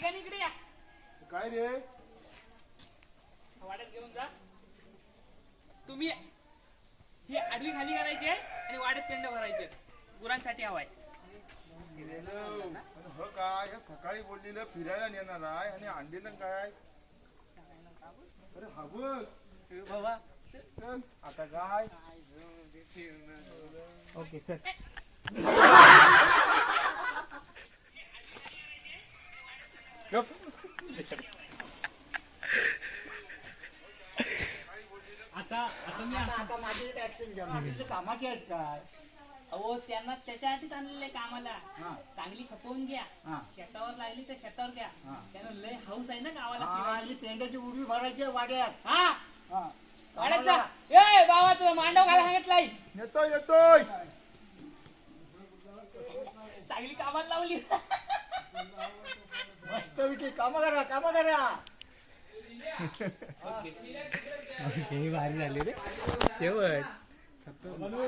तिघांनी इकडे या. काय रे? वाड्यात घेऊन जा. तुम्ही ही आडवी खाली करायची आहे आणि वाड्यात पेंड भरायचे गुरांसाठी हवाय हो काय हे सकाळी बोललेलं फिरायला नेणार आहे आणि आणलेलं काय? अरे हा बघ बाबा. चल आता काय? ओके सर आता आता मी असं- आता माझी एक ऍक्शन घ्या माझी कामाची आहेत काय अहो त्यांना त्याच्यासाठीच आणलेलं आहे कामाला. हा. चांगली खपवून घ्या. हा. शेतावर लागली तर शेतावर घ्या. हा. त्यानं लय हाऊस आहे ना गावाला हा, फिरायची. ही पेंड्याची उडी भरायची आहे वाड्यात. हा. हा. वाड्यात जा. ए बाबा तुझं मांडव घाला सांगितलाय. येतोय येतोय. चांगली कामात लावली. मस्त विकी काम करा काम करा भारी झाली रे शेवट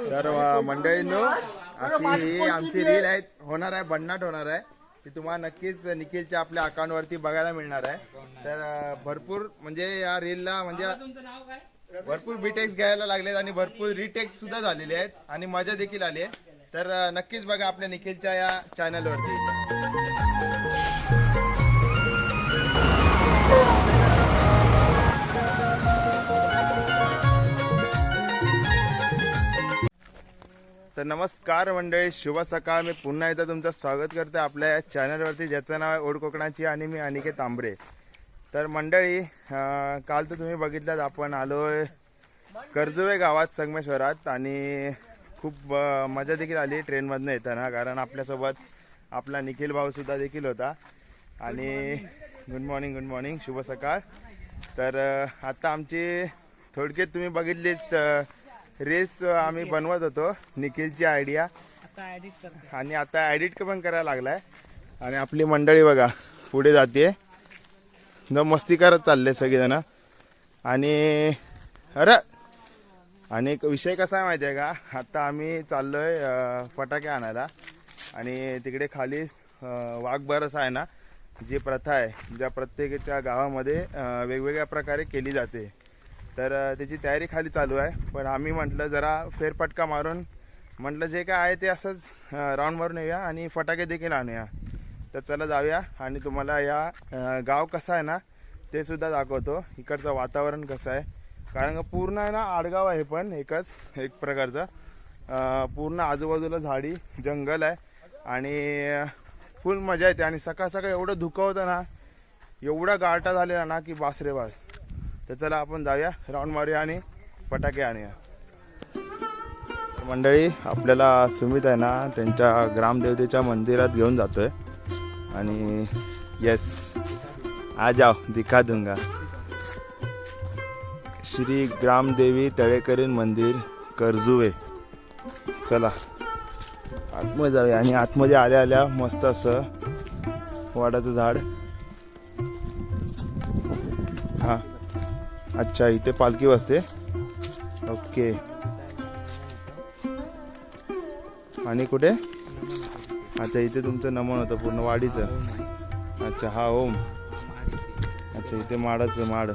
तर मंडळींनो अशी ही आमची रील आहे होणार आहे भन्नाट होणार आहे ती तुम्हाला नक्कीच निखिलच्या आपल्या अकाउंट वरती बघायला मिळणार आहे तर भरपूर म्हणजे या रीलला म्हणजे भरपूर बीटेक्स घ्यायला लागलेत आणि भरपूर रिटेक्स सुद्धा झालेले आहेत आणि मजा देखील आली आहे तर नक्कीच बघा आपल्या निखिलच्या या चॅनलवरती तर नमस्कार मंडळी शुभ सकाळ. मी पुन्हा एकदा तुमचं स्वागत करतो आपल्या या चॅनलवरती. ज्याचं नाव आहे ओढ कोकणाची आणि मी अनिकेत तांबरे. तर मंडळी काल तर तुम्ही बघितलं आपण आलो कर्जुवे गावात संगमेश्वरात आणि खूप मजा देखील आली ट्रेनमधनं येताना कारण आपल्यासोबत आपला निखिल भाऊसुद्धा देखील होता. आणि गुड मॉर्निंग गुड मॉर्निंग शुभ सकाळ. तर आत्ता आता आमची थोडक्यात तुम्ही बघितलीत रेस आम्ही बनवत होतो निखिलची आयडिया आणि आता एडिट पण करायला लागलाय. आणि आपली मंडळी बघा पुढे जाते न मस्ती करत चालले सगळेजण. आणि अरे! आणि एक विषय कसा आहे माहिती आहे का? आता आम्ही चाललोय फटाके आणायला. आणि तिकडे खाली वाघबरस आहे ना जी प्रथा आहे ज्या प्रत्येकाच्या गावामध्ये वेगवेगळ्या प्रकारे केली जाते. तर त्याची तयारी खाली चालू आहे. पण आम्ही म्हटलं जरा फेरफटका मारून म्हटलं जे काय आहे ते असंच राऊंड मारून येऊया आणि फटाके देखील आणूया. तर चला जाऊया आणि तुम्हाला या गाव कसं आहे ना ते सुद्धा दाखवतो. इकडचं वातावरण कसं आहे. कारण का पूर्ण आहे ना आडगाव आहे पण एकच एक प्रकारचं. पूर्ण आजूबाजूला झाडी जंगल आहे. आणि फुल मजा येते. आणि सकाळ सकाळ एवढं धुकं होतं ना एवढा गारटा झालेला ना की बास रे बास. तर चला आपण जाऊया. राऊंड मारूया आणि फटाके आणूया. मंडळी आपल्याला सुमित आहे ना त्यांच्या ग्रामदेवतेच्या मंदिरात घेऊन जातोय. आणि येस आ जाओ दिखा दुंगा. श्री ग्रामदेवी तळेकरीन मंदिर कर्जुवे. चला. आतमध्ये जाऊया. आणि आतमध्ये आल्या आल्या मस्त असं वाडाचं झाड. अच्छा इथे पालखी बसते. ओके. आणि कुठे? अच्छा इथे तुमचं नमन होतं पूर्ण वाडीचं. अच्छा हा ओम. अच्छा इथे माडाचं माड.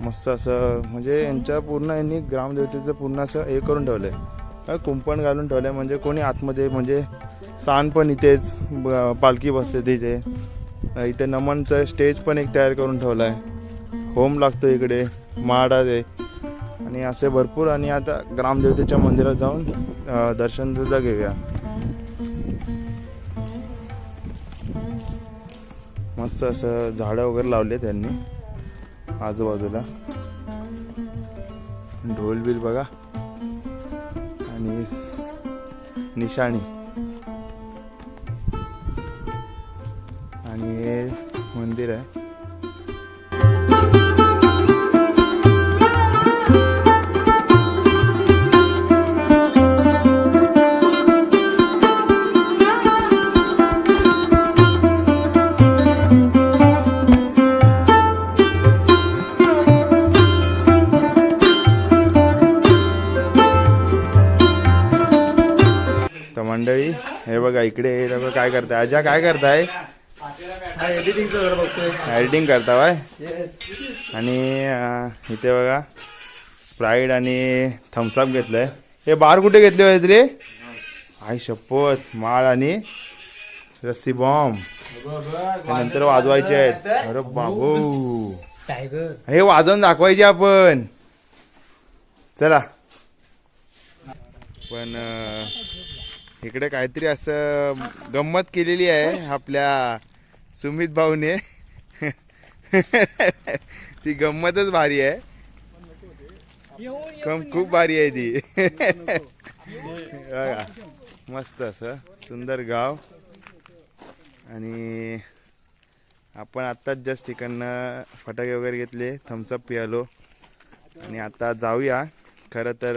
मस्त असं म्हणजे यांच्या पूर्ण यांनी ग्रामदेवतेचं पूर्ण असं हे करून ठेवलंय. काय कुंपण घालून ठेवलंय म्हणजे कोणी आतमध्ये म्हणजे सांग पण इथेच ब- पालखी बसते तिथे. इथे नमनचं स्टेज पण एक तयार करून ठेवलाय. होम लागतो इकडे माडा आहे आणि असे भरपूर आणि आता ग्रामदेवतेच्या मंदिरात जाऊन दर्शन सुद्धा घेऊया. मस्त असं झाडं वगैरे लावले त्यांनी आजूबाजूला. ढोल बिल बघा. आणि निशाणी. मंदिर आहे मंडळी हे बघा इकडे हे लोक काय करताय? अजा काय करताय? एडिटिंग करता बाय आणि इथे बघा स्प्राईट आणि थम्सअप घेतलंय. हे बार कुठे घेतले पाहिजे रे आई शपथ माळ आणि रस्सी बॉम्ब नंतर वाजवायचे आहेत. अरे बाबू. टायगर हे वाजवून दाखवायचे आपण. चला. पण इकडे काहीतरी असं गंमत केलेली आहे आपल्या सुमित भाऊने. ती गंमतच भारी आहे. कम खूप भारी आहे ती. बघा मस्त असं सुंदर गाव. आणि आपण आत्ताच जस्ट तिकडनं फटाके वगैरे घेतले थम्सअप पियालो. आणि आता जाऊया. खरं तर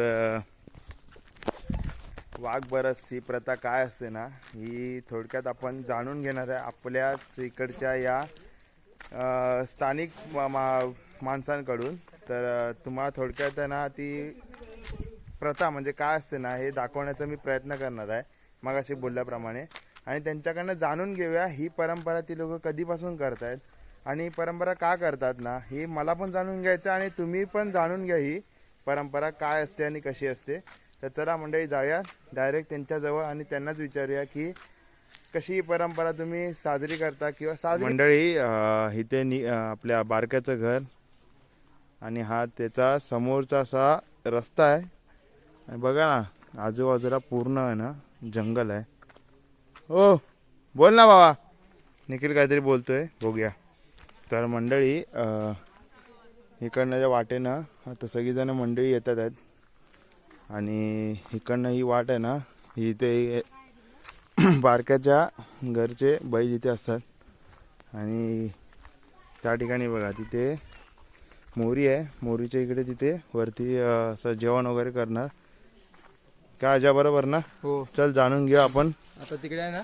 वाघ बरस ही प्रथा काय असते ना ही थोडक्यात आपण जाणून घेणार आहे. आपल्याच इकडच्या या स्थानिक मा- माणसांकडून. तर तुम्हाला थोडक्यात ना ती प्रथा म्हणजे काय असते ना हे दाखवण्याचा मी प्रयत्न करणार आहे मग अशी बोलल्याप्रमाणे. आणि त्यांच्याकडनं जाणून घेऊया ही परंपरा ती लोक कधीपासून करत आहेत आणि ही परंपरा का करतात ना ही मला पण जाणून घ्यायचं आणि तुम्ही पण जाणून घ्या ही परंपरा काय असते आणि कशी असते. तर चला मंडळी जाऊया. डायरेक्ट त्यांच्याजवळ आणि त्यांनाच विचारूया की कशी परंपरा तुम्ही साजरी करता किंवा साजरी मंडळी इथे नि आपल्या बारक्याचं घर आणि हा त्याचा समोरचा असा रस्ता आहे. आणि बघा ना आजूबाजूला पूर्ण आहे ना जंगल आहे. हो बोल ना बाबा. निखिल काहीतरी बोलतोय बघूया. तर मंडळी इकडनं ज्या वाटेनं आता सगळीजणं मंडळी येतात आहेत. आणि इकडनं ही वाट आहे ना ही इथे बारक्याच्या घरचे बैल इथे असतात आणि त्या ठिकाणी बघा तिथे मोरी आहे मोरीच्या इकडे तिथे वरती असं जेवण वगैरे करणार काय अजा बरोबर ना हो चल जाणून घेऊ आपण आता तिकडे आहे ना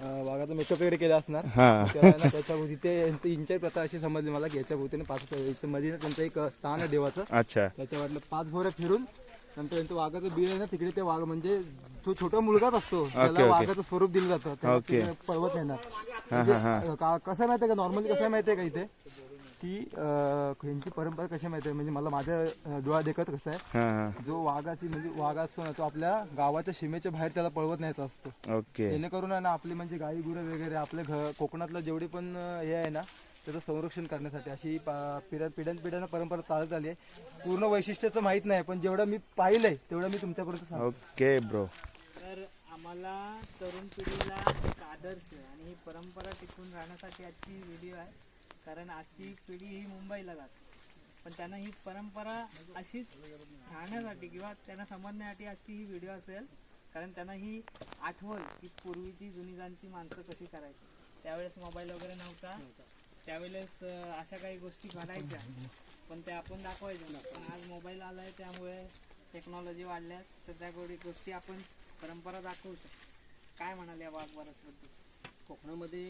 वाघाचा मेकअप वगैरे केला असणार हा त्याच्या प्रथा अशी समजली मला की याच्या भोवतीने पाच मध्ये ना त्यांचं एक स्थान आहे देवाचं अच्छा त्याच्या वाटलं पाच भोऱ्या फिरून नंतर त्यांचं वाघाचं बिल आहे ना तिकडे ते वाघ म्हणजे तो छोटा मुलगाच असतो. त्याला. वाघाचं स्वरूप दिलं जातं. त्याला पळवत येणार हा हा हा. म्हणजे का- कसं आहे माहितीये का? नॉर्मली कसं आहे माहितीये का इथे? की अं, ह्यांची परंपरा कशी माहितीये म्हणजे मला माझ्या अं, डोळा देखत कसं आहे? हा हा. जो वाघाची म्हणजे वाघ असतो ना तो आपल्या गावाच्या सीमेच्या बाहेर त्याला पळवत न्यायचा असतो. ओके. जेणेकरून आहे ना आपली म्हणजे गाई गुरं वगैरे आपल्या घर कोकणातलं जेवढी पण अं, हे आहे ना त्याचं संरक्षण करण्यासाठी अशी पा- पिढ्या पिढ्यान पिढ्यानं परंपरा चालत आली आहे. पूर्ण वैशिष्ट्याचं माहीत नाही पण जेवढं मी पाहिलंय तेवढं मी तुमच्यापर्यंत सांगतो. ओके ब्रो तर आम्हाला तरुण पिढीला एक आदर्श आणि ही परंपरा टिकून राहण्यासाठी आजची व्हिडिओ आहे. कारण आजची पिढी ही मुंबईला जाते. पण त्यांना ही परंपरा अशीच राहण्यासाठी किंवा त्यांना समजण्यासाठी आजची ही व्हिडिओ असेल. कारण त्यांना ही आठवण की पूर्वीची जुनी जाणची माणसं कशी करायची. त्यावेळेस मोबाईल वगैरे नव्हता. त्यावेळेस अशा काही गोष्टी घडायच्या पण त्या आपण दाखवायच्या नाही पण आज मोबाईल आलाय त्यामुळे टेक्नॉलॉजी वाढल्यात तर त्या गोडी गोष्टी आपण परंपरा दाखवू शकतो काय म्हणाले या वाघबारसबद्दल? कोकणामध्ये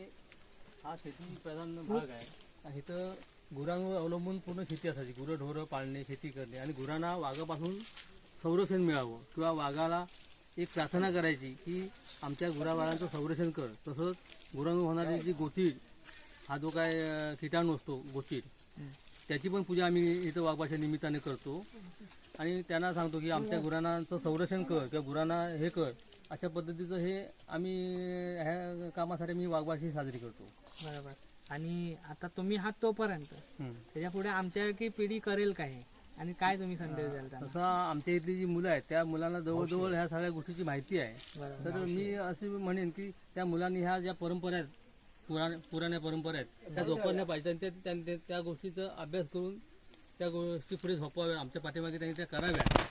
हा शेती प्रधान भाग आहे. आणि इथं गुरांवर अवलंबून पूर्ण शेती असायची. गुरं ढोरं पाळणे शेती करणे. आणि गुरांना वाघापासून संरक्षण मिळावं किंवा वाघाला एक प्रार्थना करायची की आमच्या गुराबाळांचं संरक्षण कर. तसंच गुरांवर होणारी जी गोतीड हा जो काय किटाणू असतो गोतीड त्याची पण पूजा आम्ही इथं वाघबाच्या निमित्ताने करतो. आणि त्यांना सांगतो की आमच्या गुरांचं संरक्षण कर किंवा गुरांना हे कर अशा पद्धतीचं हे आम्ही ह्या कामासाठी मी वाघबाशी साजरी करतो. बरोबर. आणि आता तुम्ही आहात तोपर्यंत त्याच्या पुढे आमच्यासारखी पिढी करेल काय? आणि काय तुम्ही संदेश द्याल तसा आमच्या इथली जी मुलं आहेत त्या मुलांना जवळजवळ ह्या सगळ्या गोष्टीची माहिती आहे. तर मी असे म्हणेन की त्या मुलांनी ह्या ज्या परंपरा आहेत पुराण्या पुराण्या परंपरा आहेत. त्या जोपासल्या पाहिजे आणि त्या- त्या- गोष्टीचा अभ्यास करून त्या गोष्टी पुढे झोपाव्या आमच्या पाठीमागे त्यांनी त्या कराव्या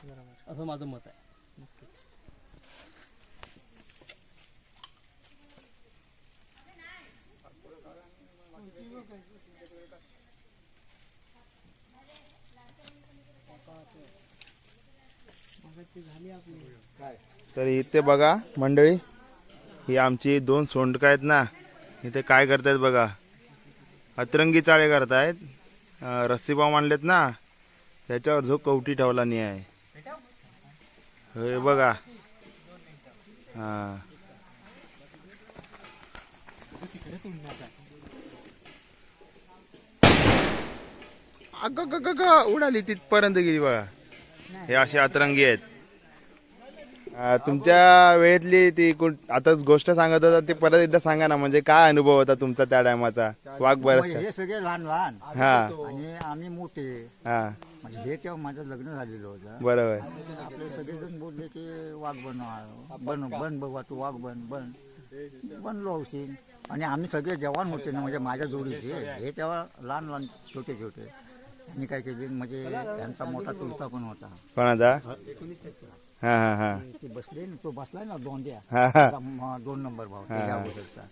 असं माझं मत आहे. मगाची झाली आपली. तर इथे बघा मंडळी ही आमची दोन सोंडका आहेत ना. इथे काय करतायत बघा. अतरंगी चाळे करतायत. रस्सीपाव रस्सी बॉम्ब आणलेत ना. त्याच्यावर जो कवटी ठेवला नाही आहे हे बघा. हा. अग ग उडाली तिथपर्यंत गेली बघा. हे असे अतरंगी आहेत. तुमच्या वेळेतली ती कोण आता गोष्ट सांगत होता ती परत एकदा सांगा ना म्हणजे काय अनुभव होता तुमचा त्या टायमाचा? वाघ बरस हे सगळे लहान लहान. हा. आणि आम्ही मोठे. हा. म्हणजे हे तेव्हा माझं लग्न झालेलं होतं. बरोबर. आपले सगळेजण बोलले की वाघ बनवा बन बन बाबा तू वाघ बन बन. बनलो हौशीन आणि आम्ही सगळे जवान होते ना म्हणजे माझ्या जोडीचे. हे तेव्हा लहान लहान छोटे छोटे. मी काय केले म्हणजे त्यांचा मोठा चुलता पण होता. कोणाचा? हा हा हा. ते बसले ना तो बसलाय ना हा हा. म- दोन नंबर भाव त्याच्या अगोदरचा.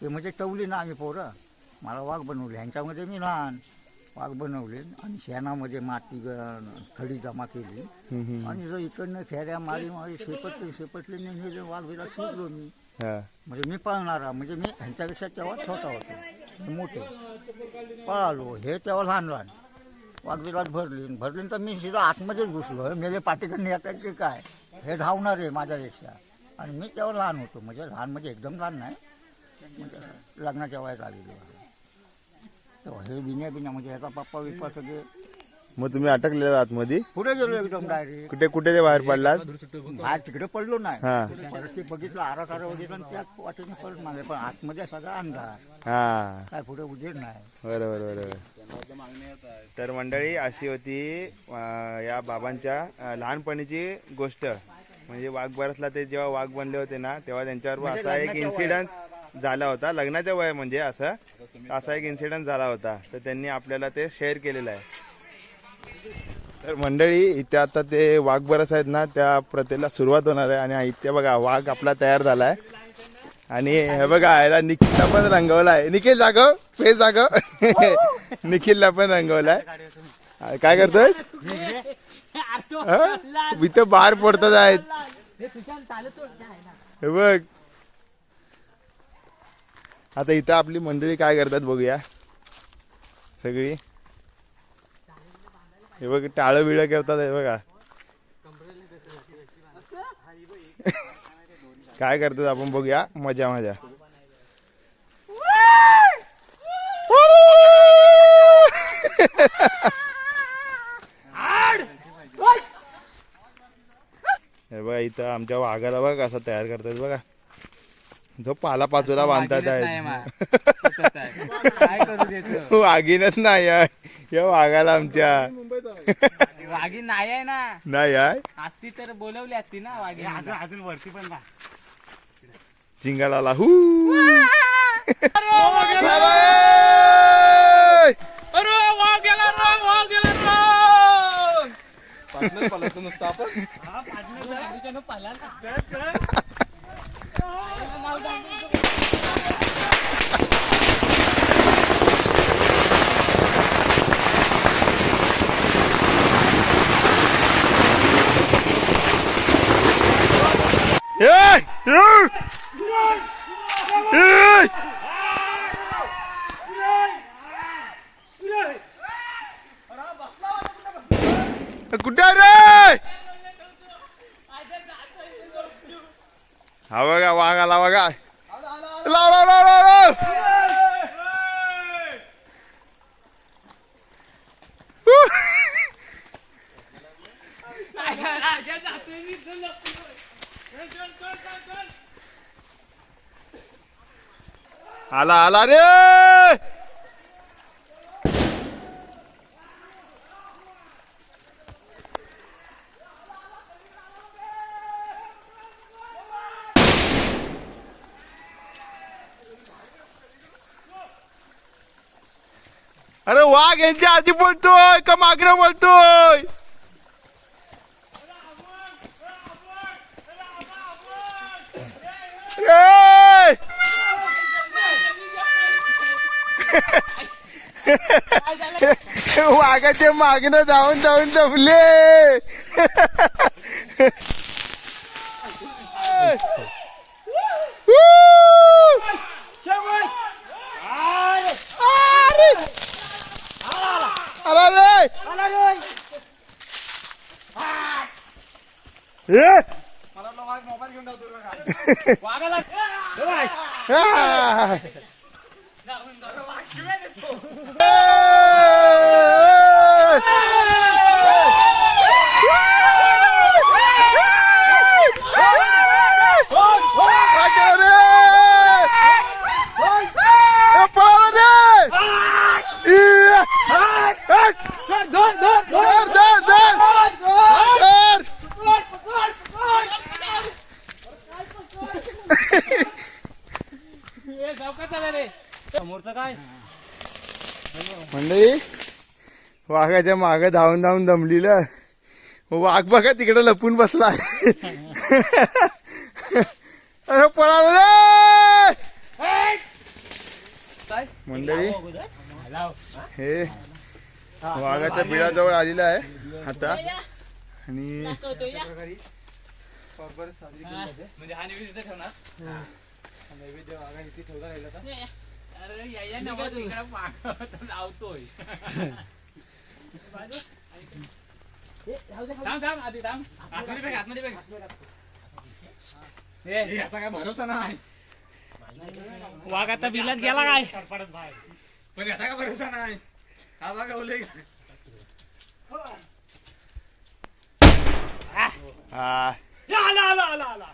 ते म्हणजे टवली ना आम्ही पोरं. मला वाघ बनवले. ह्यांच्यामध्ये मी लहान. वाघ बनवले आणि शेणामध्ये माती ग- खडी जमा केली. आणि जो इकडनं फेऱ्या मारी मारी शेपटले शेपटले नेहमी वाघ बिला शिकलो मी. हा. म्हणजे मी पळणारा म्हणजे मी ह्यांच्यापेक्षा तेव्हा छोटा होतो. मोठे. पळालो. हे तेव्हा लहान लहान. वाघबिलात भरली भरली तर मी सीधा आतमध्येच घुसलो. मेले पाठीकडे येतात की काय? हे धावणार आहे माझ्यापेक्षा. आणि मी तेव्हा लहान होतो. म्हणजे लहान म्हणजे एकदम लहान नाही. म्हणजे लग्नाच्या वयात आलेलो. तेव्हा हे बिन्या बिन्या म्हणजे ह्याचा पप्पा बिप्पा सगळे मग तुम्ही अटकलेला आतमध्ये? पुढे गेलो एकदम डायरेक्ट कुठे कुठे ते बाहेर पडलात? बाहेर तिकडे पडलो नाही. परत बघितलं आरा तारा बघितलं आणि त्याच वाटेने परत मागे. पण आतमध्ये सगळा अंधार. हा. काय पुढे उजेड नाही. बरोबर बरोबर. तर मंडळी अशी होती या बाबांच्या लहानपणीची गोष्ट. म्हणजे वाघ बरसला ते जेव्हा वाघ बनले होते ना तेव्हा त्यांच्यावर असा एक इन्सिडेंट झाला होता. लग्नाच्या वय म्हणजे असं असा एक इन्सिडेंट झाला होता. तर त्यांनी आपल्याला ते शेअर केलेलं आहे. तर मंडळी इथे आता ते वाघ बरस आहेत ना त्या प्रथेला सुरुवात होणार आहे. आणि इथे बघा वाघ आपला तयार झालाय. आणि हे बघा याला निखिलला पण रंगवलाय. निखिल जागव फेस जागव. निखिलला पण रंगवलाय. काय करतोय इथं बाहेर पडतात आहेत. हे बघ. आता इथं आपली मंडळी काय करतात बघूया. सगळी. हे बघ टाळं बिळं करतात हे बघा. काय करतात आपण बघूया. मजा मजा. बघा इथं आमच्या वाघाला बघा कसं तयार करतात बघा. जो पाला पाचोला बांधतात देतो वाघीनच नाही आहे. या वाघाला आमच्या वाघी नाही आहे ना. नाही आहे? असती तर बोलवली असती ना वाघी अजून वरती पण चिंगाला हू! पार्टनर पालायचं नुसतं आपण हा पाडलं पाला Hey! Hey! Hey! कुठे आहे रे हा बघा वाघ आला बघा लाव लाव लाव लाव लाव. आला आला रे. अरे वाघ यांच्या आधी बोलतोय का मागणं बोलतोय? वाघाचे मागणं धावून धावून जमले. ए! आ! काय केलं रे? ए, पळाला रे! इया! धर, धर, धर! समोरचं काय? मंडळी वाघाच्या माग धावून धावून दमलीलं. वाघ बघा तिकडे लपून बसला. अरे पळाला रे! मंडळी हे वाघाच्या बिळाजवळ आलेला आहे आता. आणि म्हणजे हा नैवेद्य ठेवणार नैवेद्य वाघा इथे ठेवला राहिला का? अरे मागं लावतोय. थांब थांब आधी थांब. आतमध्ये बघ आतमध्ये बघ. ए, याचा काय भरोसा नाही. वाघ आता बिलात गेला काय? पण याचा काय भरोसा नाही. हा बघा ओले हा. आला आला आला आला.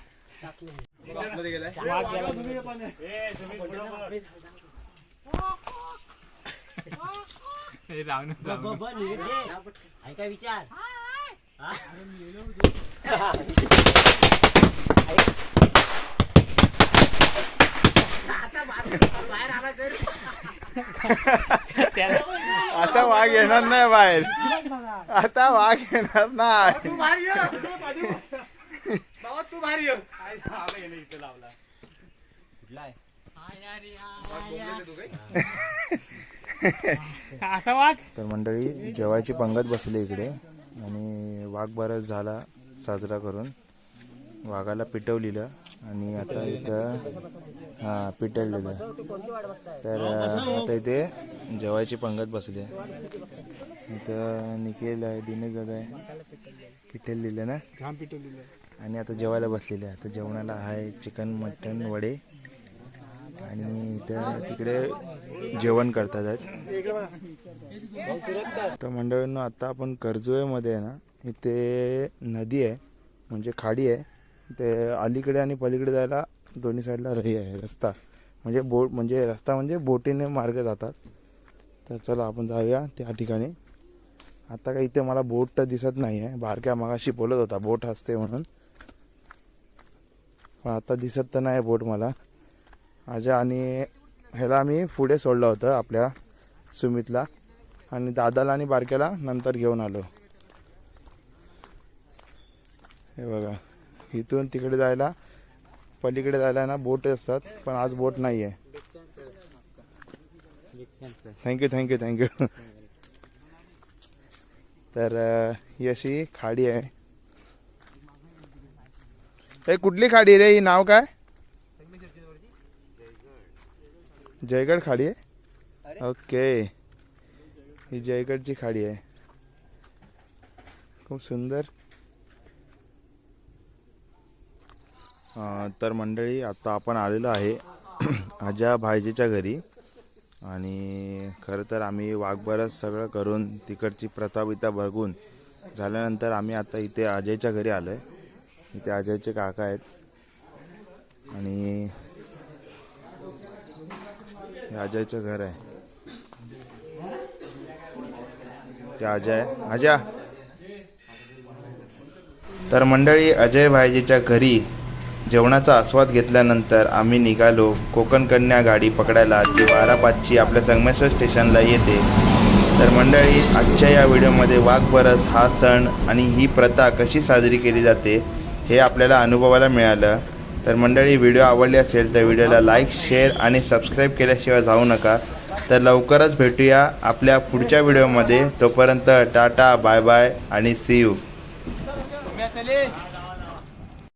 मध्ये गेलाय आता वाघ येणार नाही बाहेर. आता वाघ येणार नाही. तू भारी हो. असा वाघ तर मंडळी जेवायची पंगत बसली इकडे आणि वाघ बरंच झाला साजरा करून. वाघाला पिटवलेलं आणि आता इथं हां पिटवलेलं. तर आता इथे जेवायची पंगत बसली आहे. इथं निखिल आहे दिनेश दादा आहे. पिटवलेलं ना? आणि आता जेवायला बसलेले आहे. आता जेवणाला आहे चिकन मटन वडे. आणि इथं तिकडे जेवण करतात आहेत तर मंडळींना आता आपण कर्जुवेमध्ये आहे ना इथे नदी आहे म्हणजे खाडी आहे. ते अलीकडे आणि पलीकडे जायला दोन्ही साईडला रही आहे रस्ता. म्हणजे बोट म्हणजे रस्ता म्हणजे बोटीने मार्ग जातात. तर चला आपण जाऊया त्या ठिकाणी. आता काही इथे मला बोट तर दिसत नाही आहे. बारक्या मागाशी बोलत होता बोट असते म्हणून. पण आता दिसत तर नाही बोट मला. माझ्या आणि ह्याला आम्ही पुढे सोडलं होतं आपल्या सुमितला. आणि दादाला आणि बारक्याला नंतर घेऊन आलो. हे बघा इथून तिकडे जायला पलीकडे जायला ना बोट असतात पण आज बोट नाही आहे थँक्यू थँक्यू थँक्यू तर ही अशी खाडी आहे. हे कुठली खाडी रे? ही नाव काय? जयगड खाडी आहे? ओके. ही जयगडची खाडी आहे. खूप सुंदर. तर मंडळी आता आपण आलेलो आहे आजा भाईजीच्या घरी. आणि खरं तर आम्ही वाघबरस सगळं करून तिकडची प्रथा बिथा बघून झाल्यानंतर आम्ही आता इथे अजयच्या घरी आलो आहे इथे अजयचे काका आहेत. आणि हे अजयचं घर आहे. ते अजय अजय तर मंडळी अजय भाईजीच्या घरी जेवणाचा आस्वाद घेतल्यानंतर आम्ही निघालो. कोकण कन्या गाडी पकडायला. जी बारापाचची आपल्या संगमेश्वर स्टेशनला येते. तर मंडळी आजच्या या व्हिडिओमध्ये वाघबरस हा सण आणि ही प्रथा कशी साजरी केली जाते हे आपल्याला अनुभवाला मिळालं. तर मंडळी व्हिडिओ आवडली असेल तर व्हिडिओला लाईक शेअर आणि सबस्क्राईब केल्याशिवाय जाऊ नका. तर लवकरच भेटूया आपल्या पुढच्या व्हिडिओमध्ये. तोपर्यंत टाटा बाय बाय आणि सी यू